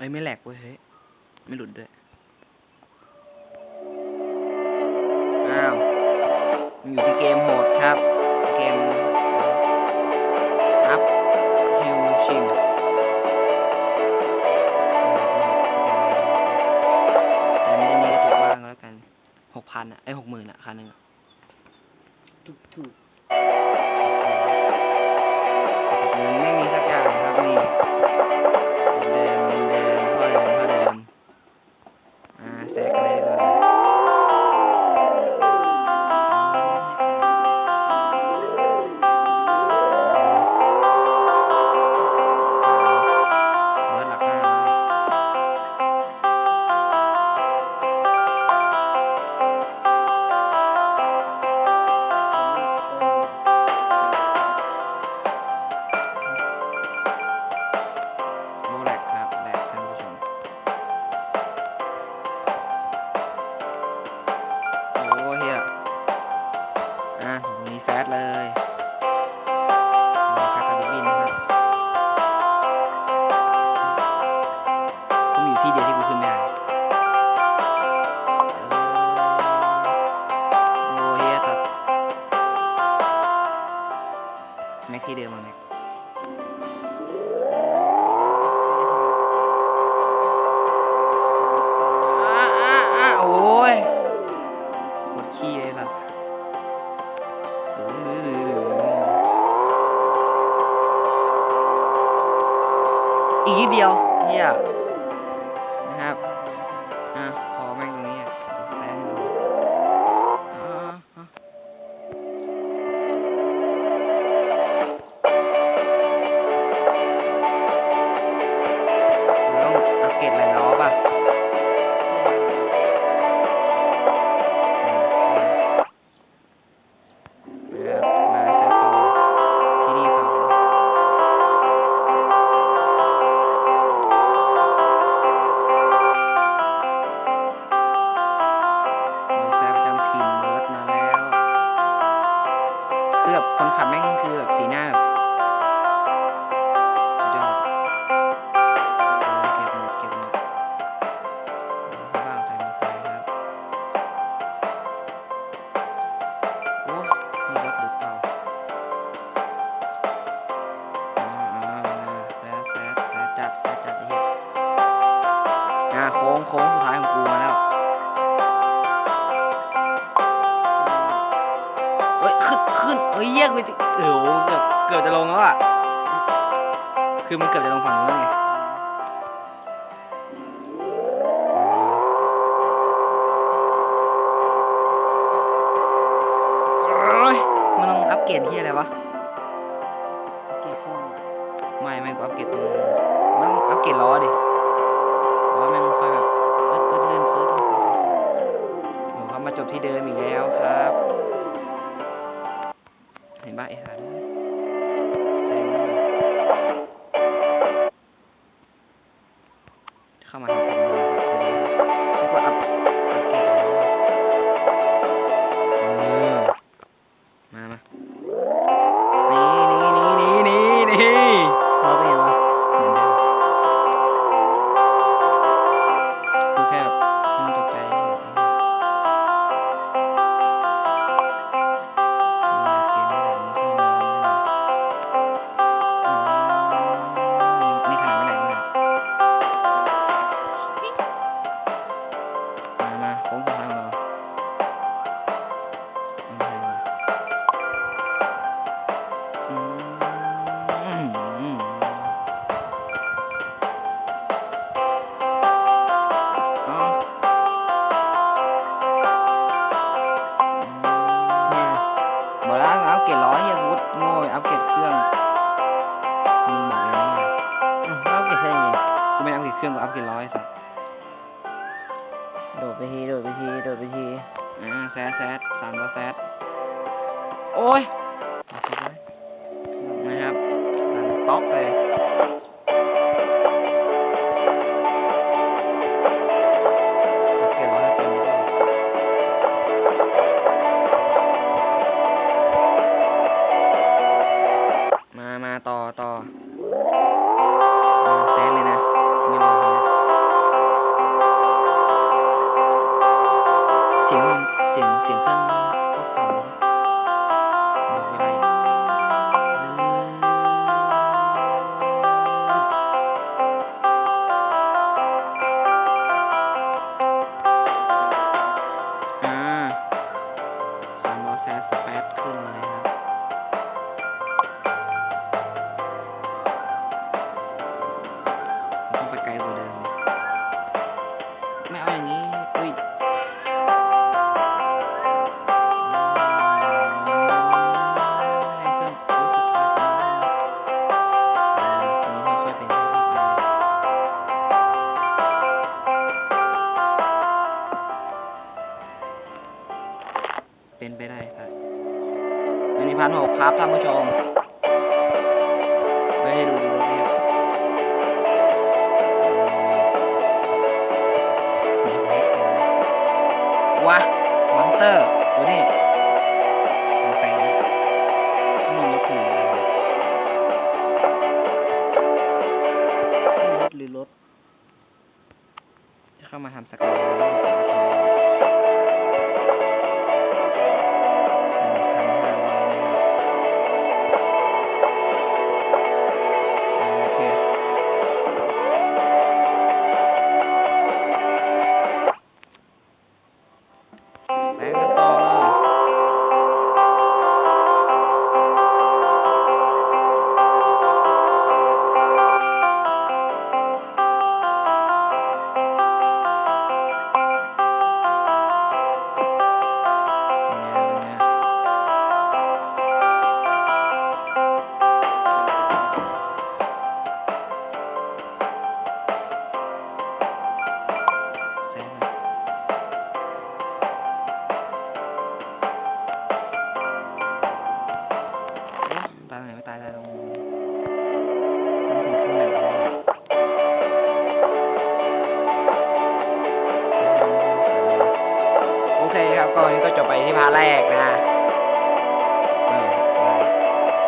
ไอ้ไม่แหลกเว้ยเฮ้ย ไม่หลุดด้วย อ้าว มันอยู่ที่เกมโหมดครับ ผมมีแฟตเลยมีแฟตกับบินนะ อีก เอ้ยแยกไปจิโอ้โหเกือบเกือบจะลงแล้วอะ คือมันเกือบจะลงฝั่งนู้นไงโอ้ยมันต้องอัปเกรดที่อะไรวะ เกี่ยวข้องไม่ไม่กูอัปเกรดตรงมันต้องอัปเกรดล้อดิล้อแม่งค่อยแบบปื๊ดปื๊ดลื่นปื๊ดลื่นปื๊ดโอ้เขามาจบที่เดิมอีกแล้วครับ เห็นป่ะไอ้ห่า บอกแล้วอัปเกรดร้อยเฮียกูโง่อัปเกรดเครื่องมึงบอกเลยว่าอะเราเก็บเส้นยังกูไม่อัปเกรดเครื่องกูอัปเกรดร้อยสัตว์โดดไปทีโดดไปทีโดดไปทีอ่าแซดแซดสามร้อยแซดโอ้ย 点点点赞 เป็นไปได้ครับอันนี้พันหกครับท่านผู้ชมไม่ไดูดูเนี่ยว้ามอนเตอร์ตัวนี้เข้ามาทำสกาย โอเคครับก็นี้ก็จบไปที่พาแรกนะฮะ